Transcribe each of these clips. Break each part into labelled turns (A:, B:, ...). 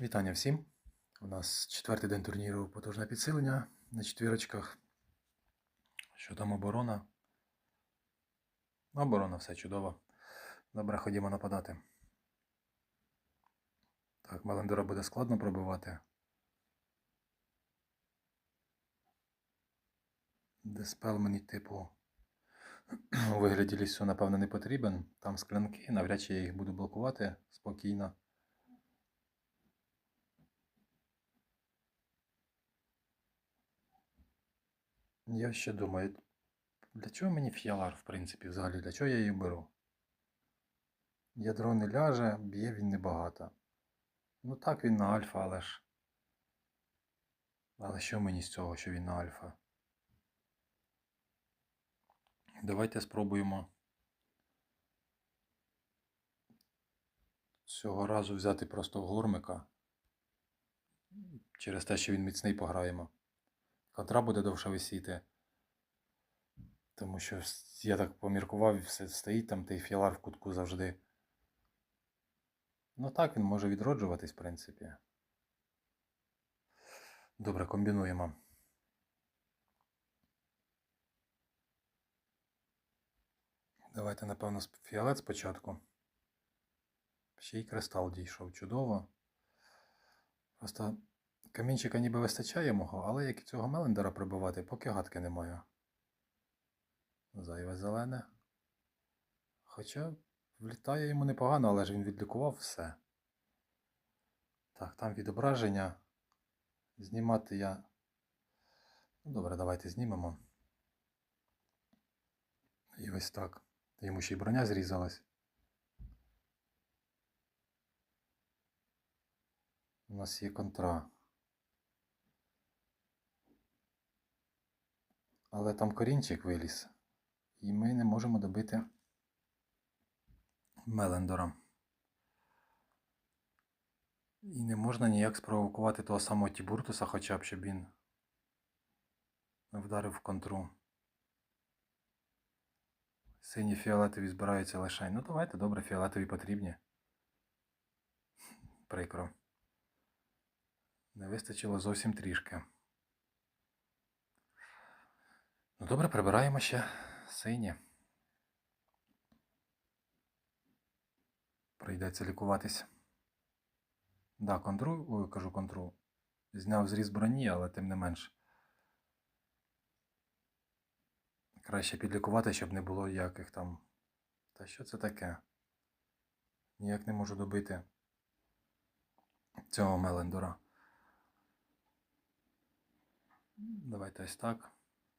A: Вітання всім. У нас четвертий день турніру потужне підсилення на четвірочках. Що там оборона? Ну, Оборона все чудово. Добре, ходімо нападати. Так, Мелендора буде складно пробивати. Диспел мені, типу, у вигляді лісу, напевно, не потрібен. Там склянки, навряд чи я їх буду блокувати спокійно. Я ще думаю, для чого мені фіалар, в принципі, взагалі, для чого я її беру? Ядро не ляже, б'є він небагато. Ну так він на альфа, але ж. Але що мені з цього, що він на альфа? Давайте спробуємо цього разу взяти просто глурмика. Через те, що він міцний пограємо. Контра буде довше висіти. Тому що я так поміркував, все стоїть там той фіалар в кутку завжди. Ну так, він може відроджуватись, в принципі. Добре, комбінуємо. Давайте, напевно, фіолет спочатку. Ще й кристал дійшов чудово. Просто камінчика ніби вистачає мого, але як і цього Мелендера прибивати, поки гадки немає. Зайве зелене. Хоча влітає йому непогано, але ж він відлікував все. Так, там відображення. Знімати я. Ну, добре, давайте знімемо. І ось так. Йому ще й броня зрізалась. У нас є контра. Але там корінчик виліз. І ми не можемо добити Мелендора. І не можна ніяк спровокувати того самого Тібуртуса, хоча б, щоб він вдарив в контру. Сині фіолетові збираються лише. Ну давайте, добре, фіолетові потрібні. Прикро. Не вистачило зовсім трішки. Ну добре, прибираємо ще сині. Прийдеться лікуватись. Да, контру, ой, кажу контру. Зняв зріз броні, але тим не менш. Краще підлікувати, щоб не було ніяких там. Та що це таке? Ніяк не можу добити цього Мелендора. Давайте ось так.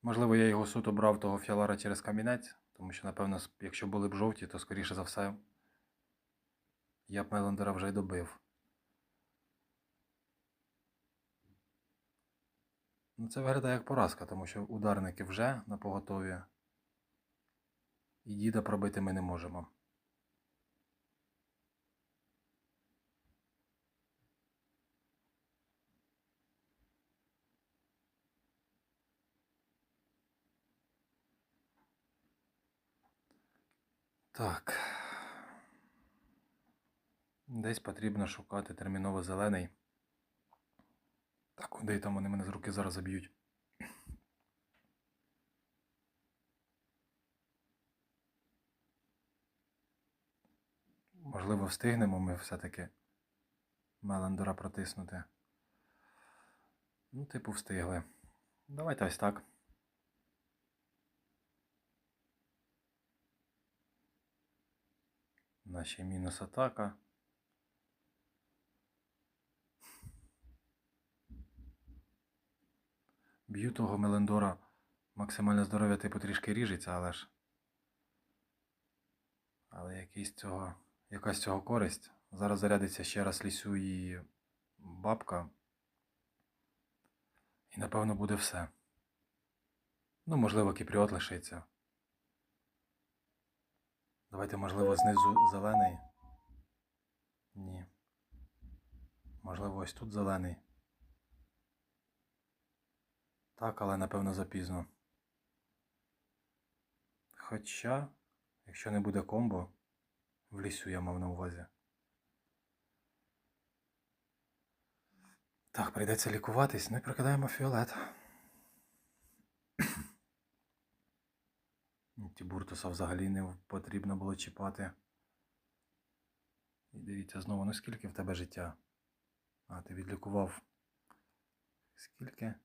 A: Можливо, я його суто брав того фіалара через камінець, тому що, напевно, якщо були б жовті, то скоріше за все я б Мелендера вже й добив. Ну, це виглядає як поразка, тому що ударники вже на поготові. І діда пробити ми не можемо. Так. Десь потрібно шукати терміново зелений. Так, куди там вони мене з руки зараз заб'ють. Можливо, встигнемо ми все-таки Мелендора протиснути. Ну, типу, встигли. Давайте ось так. Наші мінус атака. Б'ю того Мелендора. Максимальне здоров'я типу трішки ріжеться, але ж. Але якийсь цього, якась цього користь. Зараз зарядиться ще раз лісю і бабка. І напевно буде все. Ну, можливо, кіпріот лишиться. Давайте, можливо, знизу зелений. Ні. Можливо, ось тут зелений. Так, але напевно запізно. Хоча, якщо не буде комбо, в лісу я мав на увазі. Так, прийдеться лікуватись, ну і прикидаємо фіолет. Тібуртуса взагалі не потрібно було чіпати. І дивіться знову, ну скільки в тебе життя? А, ти відлікував. Скільки?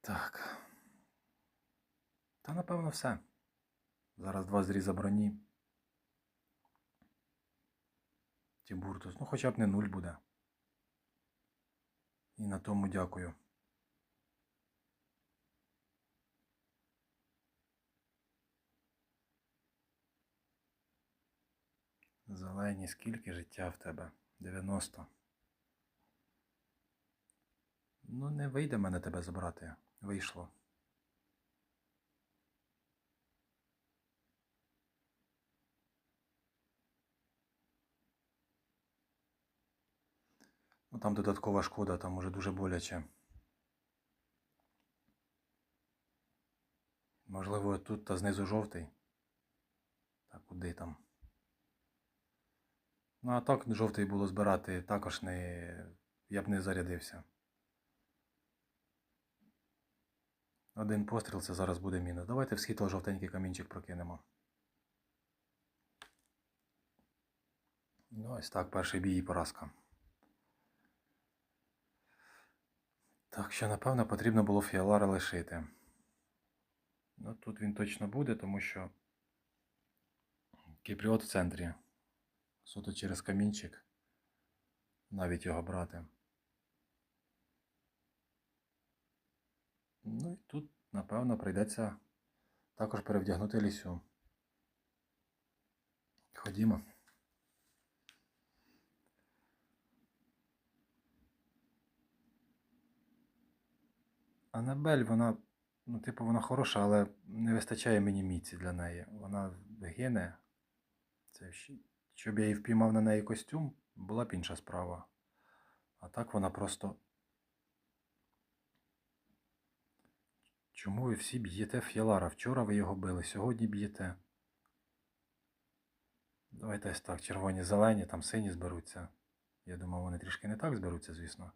A: Так. Та напевно все. Зараз два зріза броні. Тібуртус. Ну хоча б не нуль буде. І на тому дякую. Зелені, скільки життя в тебе? 90. Ну, не вийде мене тебе забрати. Вийшло. Ну там додаткова шкода, там уже дуже боляче. Можливо, тут та знизу жовтий. Так, куди там? Ну, а так жовтий було збирати також не. Я б не зарядився. Один постріл це зараз буде мінус. Давайте в світло жовтенький камінчик прокинемо. Ну, ось так, перший бій і поразка. Так що, напевно, потрібно було фіалара лишити. Ну, тут він точно буде, тому що Кіпріот в центрі. Суто через камінчик. Навіть його брати. Ну і тут, напевно, прийдеться також перевдягнути лісю. Ходімо. Анабель, вона, ну, типу, вона хороша, але не вистачає мені міці для неї. Вона гине. Це щоб я її впіймав на неї костюм, була б інша справа. А так вона просто. Чому ви всі б'єте Ф'ялара? Вчора ви його били, сьогодні б'єте. Давайте ось так, червоні, зелені, там сині зберуться. Я думав, вони трішки не так зберуться, звісно.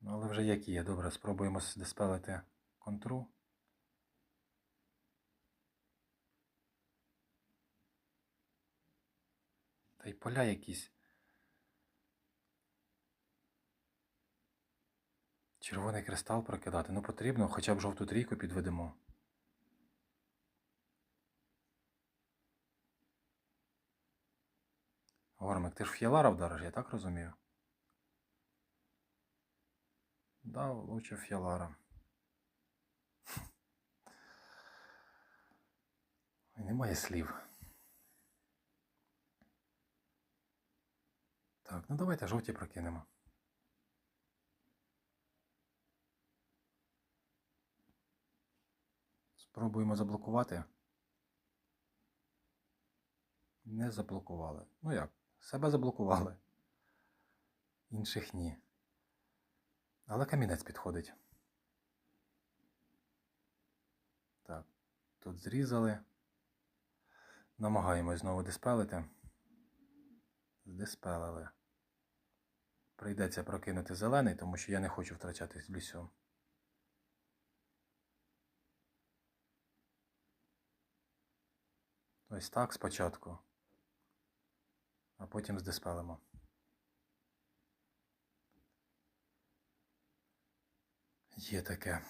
A: Ну, але вже які є. Добре, спробуємо диспелити контру. Та й поля якісь. Червоний кристал прокидати. Ну потрібно, хоча б жовту трійку підведемо. Гормик, ти ж в вдариш, я так розумію? Да, лучше Ф'ялара. Немає слів. Так, ну давайте жовті прокинемо. Спробуємо заблокувати. Не заблокували. Ну як? Себе заблокували. Інших ні. Але камінець підходить. Так, тут зрізали. Намагаємось знову диспелити. Здиспелили. Прийдеться прокинути зелений, тому що я не хочу втрачатись в лісю. Ось так спочатку. А потім здиспелимо. Є таке.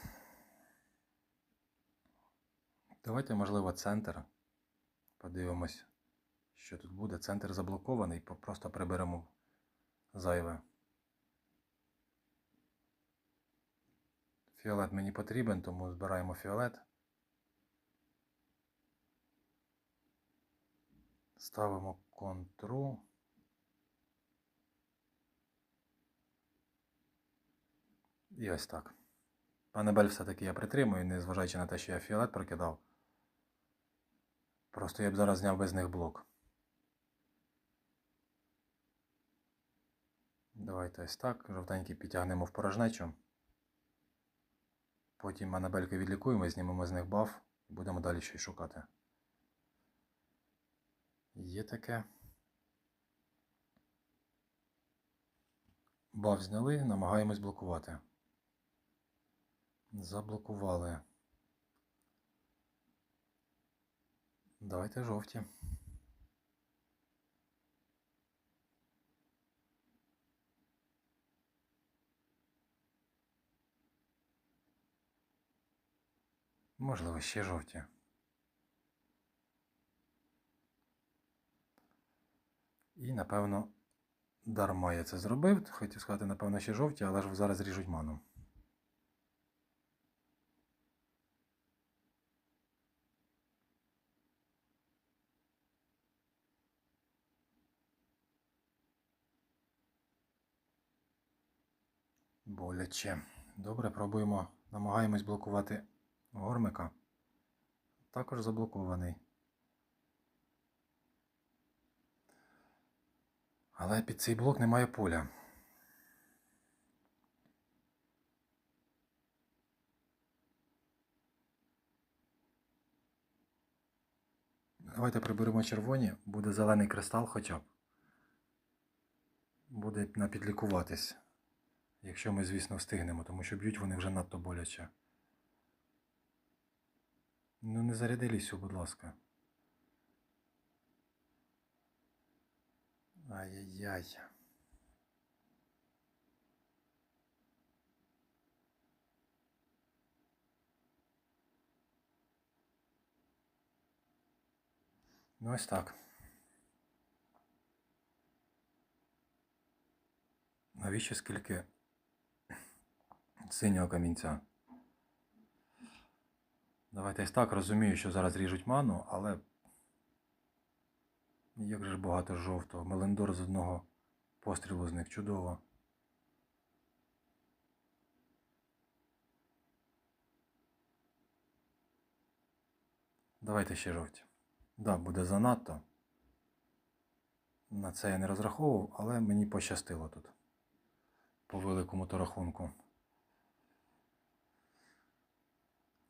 A: Давайте, можливо, центр. Подивимось, що тут буде. Центр заблокований, просто приберемо зайве. Фіолет мені потрібен, тому збираємо фіолет. Ставимо контру. І ось так. Пане Бель все-таки я притримую, незважаючи на те, що я фіолет прокидав. Просто я б зараз зняв без них блок. Давайте ось так. Жовтенький підтягнемо в порожнечу. Потім анабельки відлікуємо, знімемо з них баф і будемо далі щось шукати. Є таке. Баф зняли, намагаємось блокувати. Заблокували. Давайте жовті. Можливо, ще жовті. І, напевно, дарма я це зробив. Хотів сказати, напевно, ще жовті, але ж зараз ріжуть ману. Боляче. Добре, пробуємо. Намагаємось блокувати гормика. Також заблокований. Але під цей блок немає поля. Давайте приберемо червоні, буде зелений кристал хоча б. Буде на підлікуватись. Якщо ми, звісно, встигнемо, тому що б'ють вони вже надто боляче. Ну не заряди лісю, будь ласка. Ай-яй-яй. Ну ось так. Навіщо скільки синього камінця? Давайте ось так розумію, що зараз ріжуть ману, але як же ж багато жовтого. Мелендор з одного пострілу з них чудово. Давайте ще жовті. Да, буде занадто. На це я не розраховував, але мені пощастило тут. По великому то рахунку.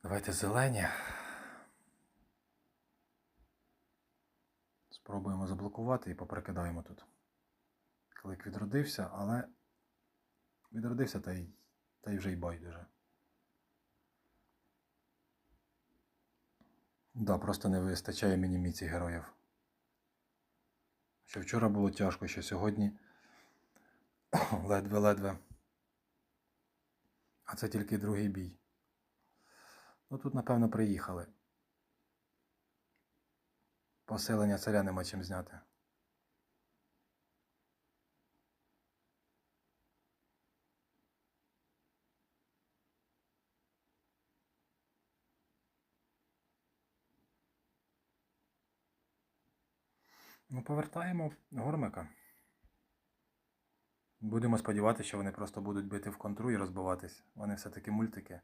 A: Давайте зелені. Спробуємо заблокувати і поприкидаємо тут. Клик відродився, але відродився та й, та й вже й байдуже. Да, просто не вистачає мені міці героїв. Що вчора було тяжко, що сьогодні ледве-ледве. А це тільки другий бій. Ну тут, напевно, приїхали. Поселення царя нема чим зняти. Ну, повертаємо гормика. Будемо сподіватися, що вони просто будуть бити в контру і розбиватись. Вони все-таки мультики.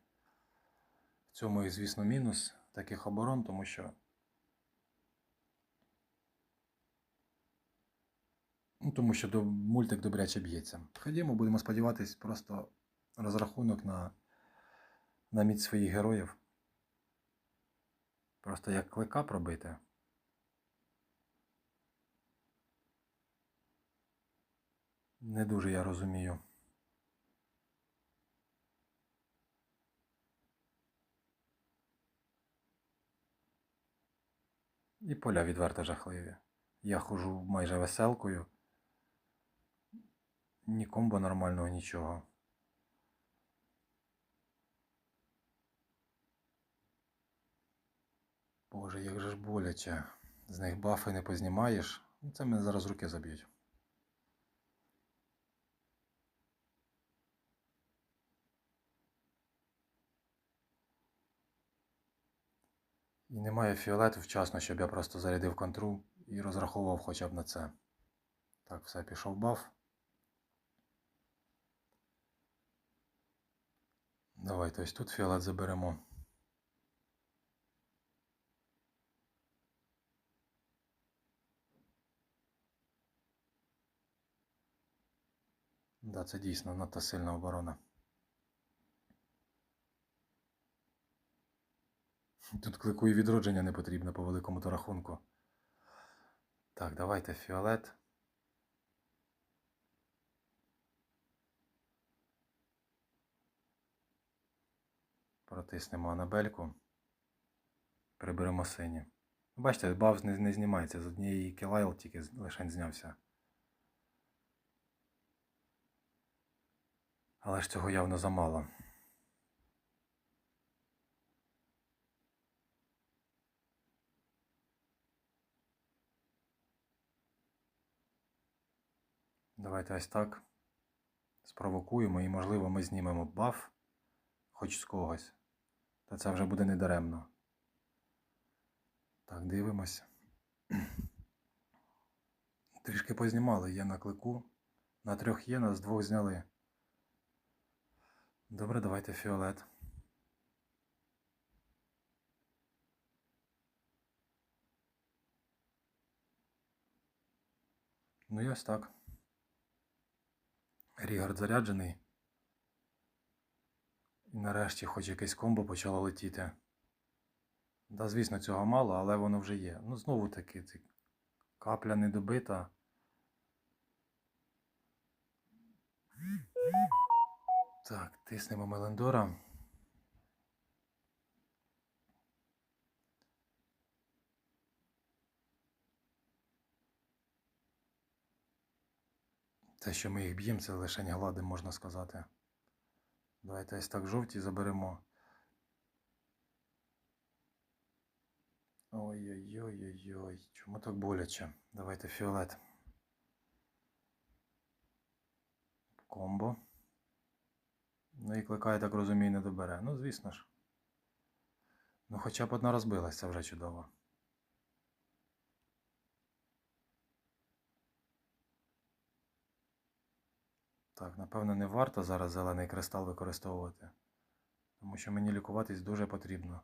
A: Цьому їх, звісно, мінус таких оборон, тому що. Ну, тому що мультик добряче б'ється. Ходімо, будемо сподіватись, просто розрахунок на, на міць своїх героїв. Просто як клика пробити. Не дуже я розумію. І поля відверто жахливі. Я хожу майже веселкою. Ні комбо нормального, нічого. Боже, як же ж боляче. З них бафи не познімаєш. Це мене зараз руки заб'ють. І немає фіолету вчасно, щоб я просто зарядив контру і розраховував хоча б на це. Так, все, пішов баф. Давайте ось тут фіолет заберемо. Да, це дійсно надто сильна оборона. Тут клику і відродження не потрібно по великому то рахунку. Так, давайте фіолет. Протиснемо анабельку. Приберемо сині. Бачите, баф не, не знімається. З однієї кілайл тільки лишень знявся. Але ж цього явно замало. Давайте ось так. Спровокуємо і, можливо, ми знімемо баф хоч з когось. Та це вже буде недаремно. Так, дивимось. Трішки познімали, є на клику. На трьох є, нас двох зняли. Добре, давайте фіолет. Ну і ось так. Рігард заряджений. І нарешті хоч якесь комбо почало летіти. Да, звісно, цього мало, але воно вже є. Ну, знову таки, капля не добита. Так, тиснемо Мелендора. Те, що ми їх б'ємо, це лише гладим, можна сказати. Давайте ось так жовті заберемо. Ой-ой-ой-ой-ой. Чому так боляче? Давайте фіолет. Комбо. Ну і клика, я так розумію, не добере. Ну, звісно ж. Ну, хоча б одна розбилась, це вже чудово. Так, напевно, не варто зараз зелений кристал використовувати. Тому що мені лікуватись дуже потрібно.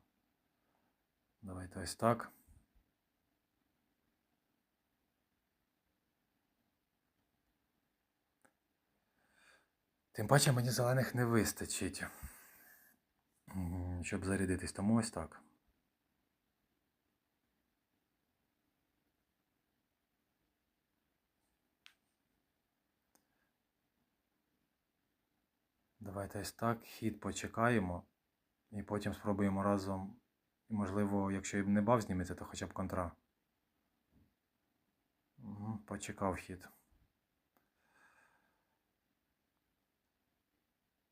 A: Давайте ось так. Тим паче мені зелених не вистачить, щоб зарядитись. Тому ось так. Давайте ось так. Хід почекаємо. І потім спробуємо разом. Можливо, якщо і не бав зніметься, то хоча б контра. Почекав хід.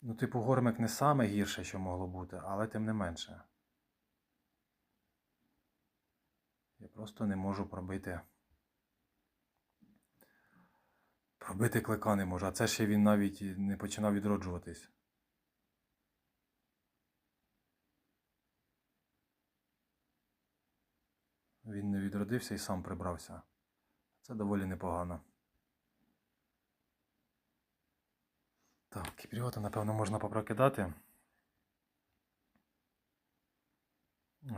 A: Ну, типу, гормик не саме гірше, що могло бути, але тим не менше. Я просто не можу пробити. Пробити клика не можу, а це ще він навіть не починав відроджуватись. Він не відродився і сам прибрався. Це доволі непогано. Так, кіпріота, напевно, можна попрокидати.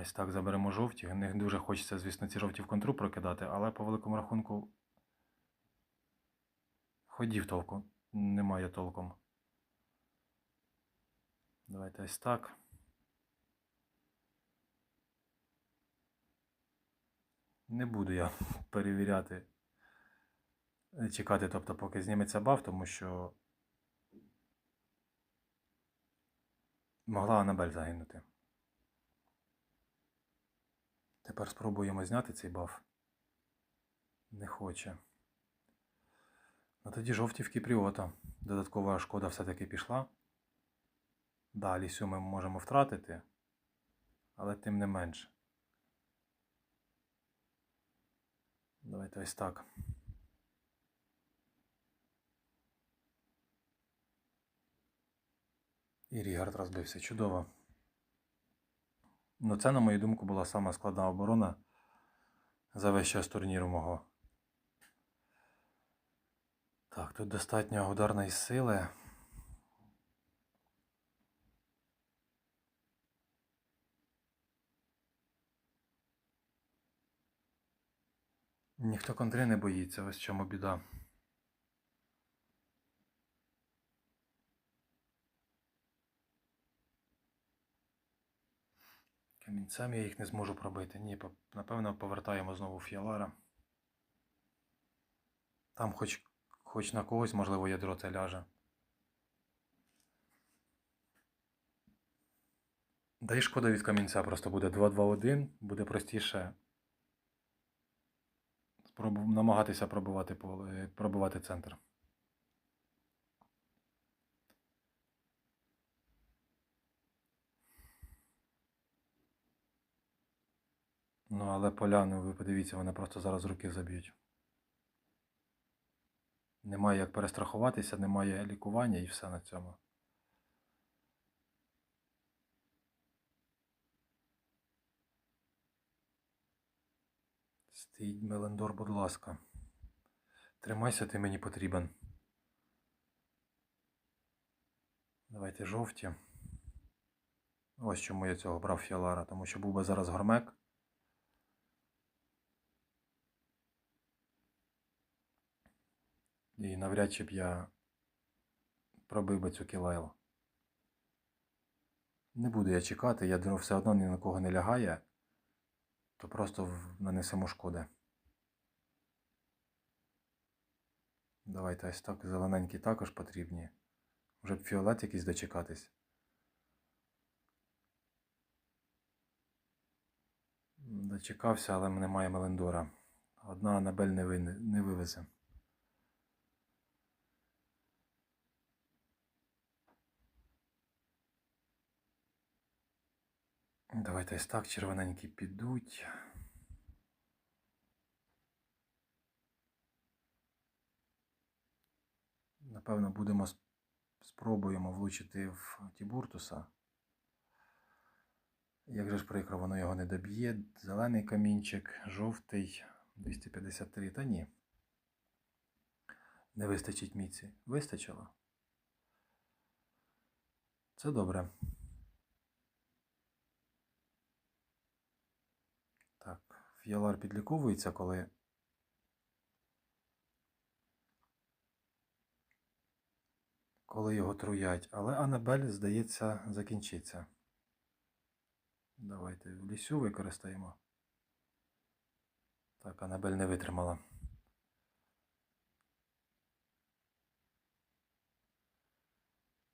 A: Ось так заберемо жовті. Не дуже хочеться, звісно, ці жовті в контру прокидати, але по великому рахунку ходів толку. Немає толком. Давайте ось так. Не буду я перевіряти, е, чекати, тобто, поки зніметься баф, тому що могла Анабель загинути. Тепер спробуємо зняти цей баф. Не хоче. Ну тоді жовті в Кіпріота. Додаткова шкода все-таки пішла. Да, лісю ми можемо втратити, але тим не менше. Давайте ось так. І Рігард розбився. Чудово. Ну, це, на мою думку, була сама складна оборона за весь час турніру мого. Так, тут достатньо ударної сили. Ніхто контри не боїться, ось чому біда. Камінцем я їх не зможу пробити. Ні, напевно, повертаємо знову фіалара. Там хоч, хоч на когось, можливо, ядро це ляже. Да і шкода від камінця просто буде 2-2-1, буде простіше намагатися пробувати, пробувати центр. Ну, але поляну, ви подивіться, вони просто зараз руки заб'ють. Немає як перестрахуватися, немає лікування і все на цьому. Стоїть Мелендор, будь ласка. Тримайся, ти мені потрібен. Давайте жовті. Ось чому я цього брав Фіалара, тому що був би зараз гормек. І навряд чи б я пробив би цю кілайлу. Не буду я чекати, ядро все одно ні на кого не лягає, то просто нанесемо шкоди. Давайте ось так, зелененькі також потрібні. Вже б фіолет якийсь дочекатись. Дочекався, але немає Мелендора. Одна Анабель не, вин- не вивезе. Давайте ось так, червоненькі підуть. Напевно, будемо спробуємо влучити в Тібуртуса. Як же ж прикро, воно його не доб'є. Зелений камінчик, жовтий 253. Та ні. Не вистачить міці. Вистачило. Це добре. Фіалар підліковується, коли. Коли його труять, але Анабель, здається, закінчиться. Давайте в лісю використаємо. Так, Анабель не витримала.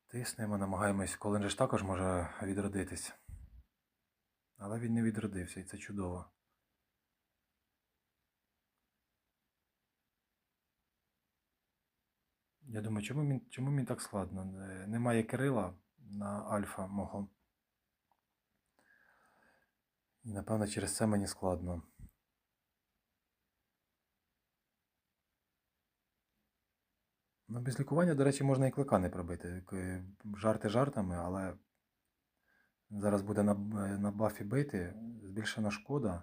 A: Тиснемо, намагаємось. Колин же ж також може відродитись. Але він не відродився, і це чудово. Я думаю, чому він, чому він так складно? Е, Немає Кирила на альфа мого. І напевно через це мені складно. Ну, без лікування, до речі, можна і клика не пробити. Жарти жартами, але зараз буде на, на бафі бити, збільшена шкода.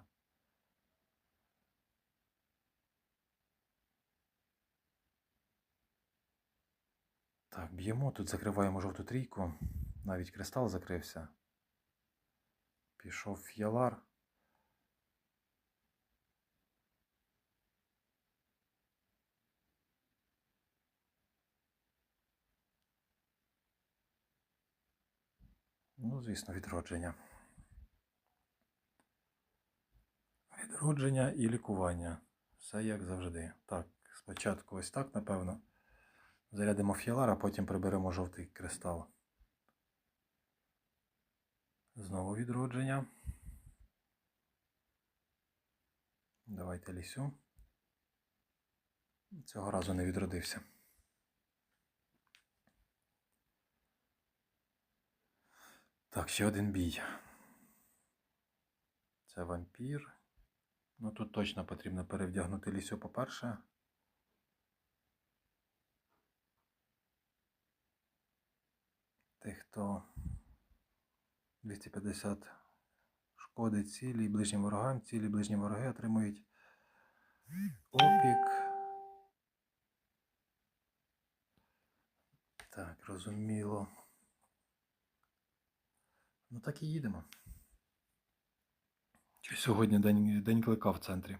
A: Так, б'ємо, тут закриваємо жовту трійку. Навіть кристал закрився. Пішов фіалар. Ну, звісно, відродження. Відродження і лікування. Все як завжди. Так, спочатку ось так, напевно. Зарядимо фіалар, а потім приберемо жовтий кристал. Знову відродження. Давайте лісю. Цього разу не відродився. Так, ще один бій. Це вампір. Ну тут точно потрібно перевдягнути лісю, по-перше. Хто 250 шкоди цілі ближнім ворогам, цілі ближні вороги отримують опік. Так, розуміло. Ну так і їдемо. Чи сьогодні день, день клика в центрі?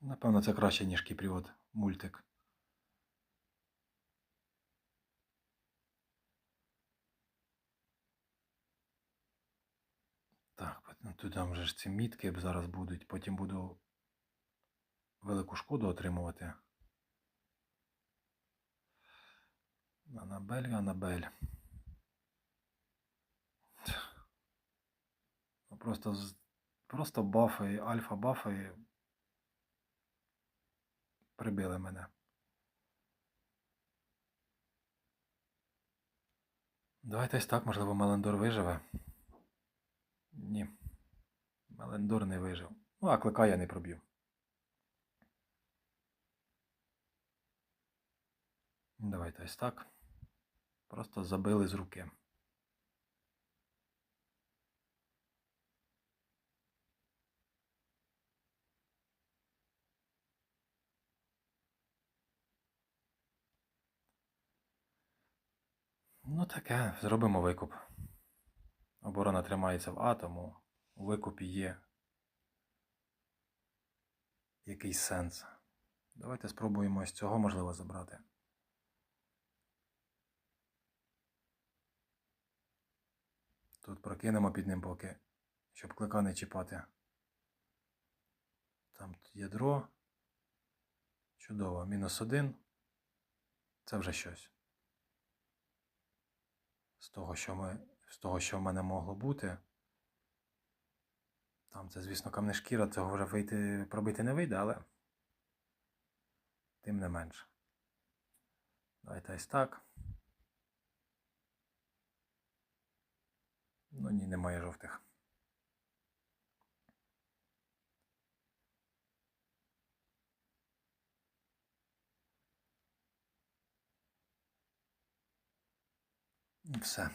A: Напевно, це краще, ніж Кіпріот мультик. Так, ну, тут там вже ж ці мітки зараз будуть, потім буду велику шкоду отримувати. Анабель, Анабель. Ну, Просто, просто бафи, альфа-бафи прибили мене. Давайте ось так, можливо, Мелендор виживе. Ні. Мелендор не вижив. Ну, а клика я не проб'ю. Давайте ось так. Просто забили з руки. Ну таке, зробимо викуп. Оборона тримається в А, тому викупі є якийсь сенс. Давайте спробуємо з цього можливо забрати. Тут прокинемо під ним поки, щоб клика не чіпати. Там ядро. Чудово. Мінус один. Це вже щось. З того, що ми, з того, що в мене могло бути. Там це, звісно, камне шкіра, цього вже вийти, пробити не вийде, але тим не менше. Давайте ось так. Ну ні, немає жовтих. Все.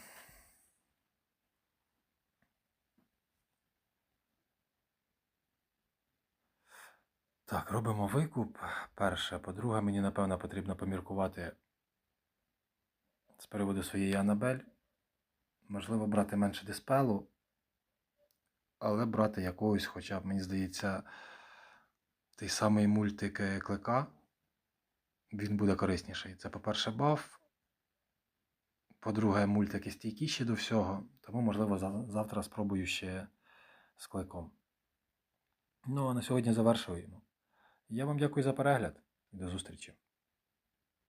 A: Так, робимо викуп. Перше. По-друге, мені, напевно, потрібно поміркувати з приводу своєї Анабель. Можливо, брати менше диспелу, але брати якогось, хоча б, мені здається, той самий мультик е, клика. Він буде корисніший. Це, по-перше, баф. По-друге, мультики стійкіші до всього. Тому, можливо, завтра спробую ще з кликом. Ну, а на сьогодні завершуємо. Я вам дякую за перегляд і до зустрічі.